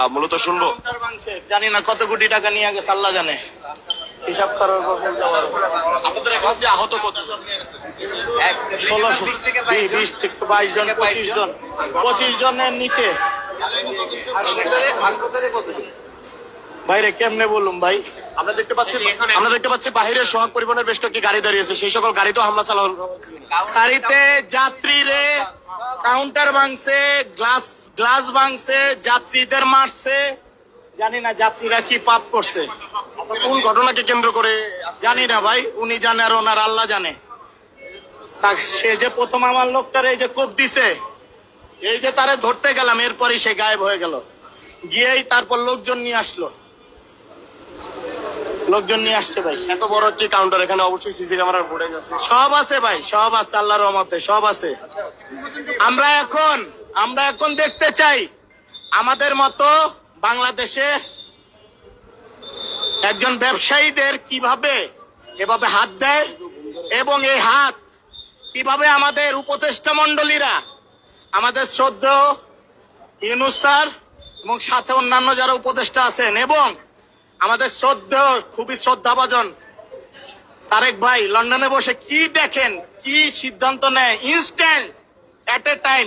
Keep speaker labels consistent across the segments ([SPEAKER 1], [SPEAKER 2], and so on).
[SPEAKER 1] মূলত শুনব।
[SPEAKER 2] জানি না কত কোটি টাকা নিয়ে গেছে আল্লাহ জানে। হিসাব করার পর
[SPEAKER 1] আপনাদের এখান আহত কত?
[SPEAKER 2] ষোলোশো বিশ থেকে বাইশ জন পঁচিশ জন। পঁচিশ জনের নিচে। বাইরে কেমনে বলুন ভাই?
[SPEAKER 1] আমরা দেখতে পাচ্ছি আমরা দেখতে পাচ্ছি বাহিরের সোহাগ পরিবহনের বেশ কয়েকটি গাড়ি দাঁড়িয়েছে সেই সকল গাড়িতেও হামলা চালানো
[SPEAKER 2] গাড়িতে যাত্রীরে কাউন্টার ভাঙছে গ্লাস গ্লাস ভাঙছে যাত্রীদের মারছে। জানি না যাত্রীরা কি পাপ করছে।
[SPEAKER 1] কোন ঘটনাকে কেন্দ্র করে
[SPEAKER 2] জানি না ভাই উনি জানে আর ওনার আল্লাহ জানে। তা সে যে প্রথম আমার লোকটার এই যে কোপ দিছে এই যে তারে ধরতে গেলাম এরপরই সে গায়েব হয়ে গেল। গিয়েই তারপর লোকজন নিয়ে আসলো। লোকজন নিয়ে আসছে ভাই।
[SPEAKER 1] এত বড় একটি কাউন্টার এখানে অবশ্যই সিসি ক্যামেরার ফুটেজ আছে।
[SPEAKER 2] সব আছে ভাই সব আছে আল্লাহর রহমতে সব আছে। আমরা এখন আমরা এখন দেখতে চাই আমাদের মতো বাংলাদেশে একজন ব্যবসায়ীদের কীভাবে এভাবে হাত দেয় এবং এই হাত কীভাবে আমাদের উপদেষ্টা মন্ডলীরা আমাদের শ্রদ্ধেয় ইউনুস স্যার এবং সাথে অন্যান্য যারা উপদেষ্টা আছেন এবং আমাদের শ্রদ্ধেয় খুবই শ্রদ্ধাভাজন তারেক ভাই লন্ডনে বসে কি দেখেন কি সিদ্ধান্ত নেয়? ইনস্ট্যান্ট এট এ টাইম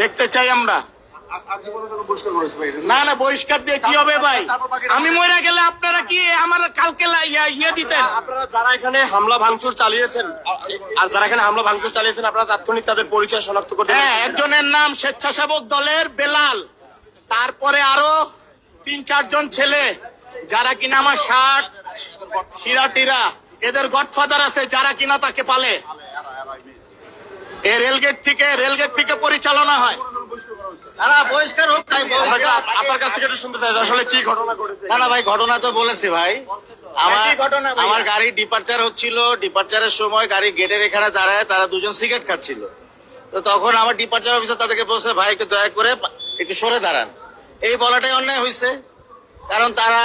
[SPEAKER 2] দেখতে চাই আমরা। না না বহিষ্কার দিয়ে কি হবে ভাই? আমি মরে গেলে আপনারা কি আমার কালকে ইয়ে দিতেন?
[SPEAKER 1] আপনারা যারা এখানে হামলা ভাঙচুর চালিয়েছেন আর যারা এখানে হামলা ভাঙচুর চালিয়েছেন আপনারা তাৎক্ষণিক তাদের পরিচয় শনাক্ত করতে
[SPEAKER 2] হ্যাঁ একজনের নাম স্বেচ্ছাসেবক দলের বেলাল। তারপরে আরও তিন চারজন ছেলে যারা কিনা আমার শার্ট ছিঁড়া টিরা এদের গডফাদার আছে যারা কিনা তাকে পালে। এ রেলগেট থেকে রেলগেট থেকে পরিচালনা হয়। না বহিষ্কার হোক তাই
[SPEAKER 1] আপনার কাছ থেকে একটু শুনতে চাই আসলে কি ঘটনা ঘটেছে।
[SPEAKER 2] না না ভাই ঘটনা তো বলেছে ভাই। আমার
[SPEAKER 1] একই
[SPEAKER 2] আমার গাড়ি ডিপার্চার হচ্ছিল। ডিপার্চারের সময় গাড়ি গেটের এখানে দাঁড়ায় তারা দুজন সিগারেট খাচ্ছিল। তো তখন আমার ডিপার্চার অফিসার তাদেরকে বলছে ভাই একটু দয়া করে একটু সরে দাঁড়ান। এই বলাটাই অন্যায় হয়েছে। কারণ তারা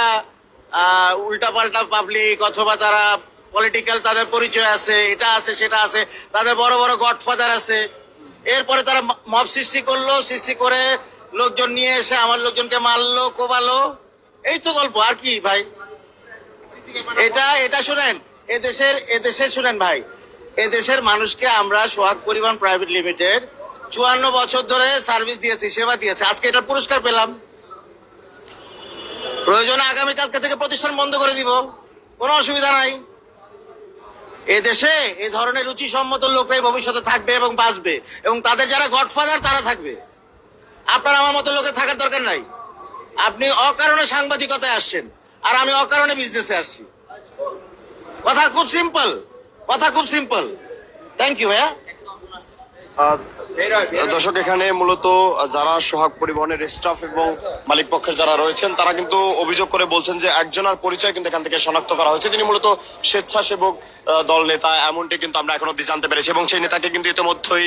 [SPEAKER 2] উল্টা পাল্টা পাবলিক অথবা তারা পলিটিক্যাল তাদের পরিচয় আছে, এটা আছে, সেটা আছে, তাদের বড় বড় গডফাদার আছে। এরপরে তারা মব সৃষ্টি করল, সৃষ্টি করে লোকজন নিয়ে এসে আমার লোকজনকে মারলো, কোবালো। এই তো গল্প, আর কি ভাই? এটা এটা শুনেন, এদেশের এদেশের শুনেন ভাই, এদেশের মানুষকে আমরা সোহাগ পরিবহন প্রাইভেট লিমিটেড চুয়ান্ন বছর ধরে সার্ভিস দিয়েছি, সেবা দিয়েছে। আজকে এটার পুরস্কার পেলাম। প্রয়োজনে আগামীকালকে থেকে প্রতিষ্ঠান বন্ধ করে দিব। কোনো অসুবিধা নাই। এদেশে এই ধরনের রুচি সম্মত লোকরাই ভবিষ্যতে থাকবে এবং বাঁচবে। এবং তাদের যারা গডফাদার, তারা থাকবে। আপনার আমার মতো লোকের থাকার দরকার নাই। আপনি অকারণে সাংবাদিকতায় আসছেন, আর আমি অকারণে বিজনেসে আসছি। কথা খুব সিম্পল কথা খুব সিম্পল থ্যাংক ইউ ভাইয়া।
[SPEAKER 1] দর্শক, এখানে মূলত যারা সোহাগ পরিবহনের স্টাফ এবং মালিক পক্ষের যারা রয়েছেন, তারা কিন্তু অভিযোগ করে বলছেন যে একজনের পরিচয় কিন্তু এখান থেকে শনাক্ত করা হয়েছে। তিনি মূলত স্বেচ্ছাসেবক দল নেতা, এমনটি কিন্তু আমরা এখন অব্দি জানতে পেরেছি এবং সেই নেতাকে কিন্তু ইতিমধ্যেই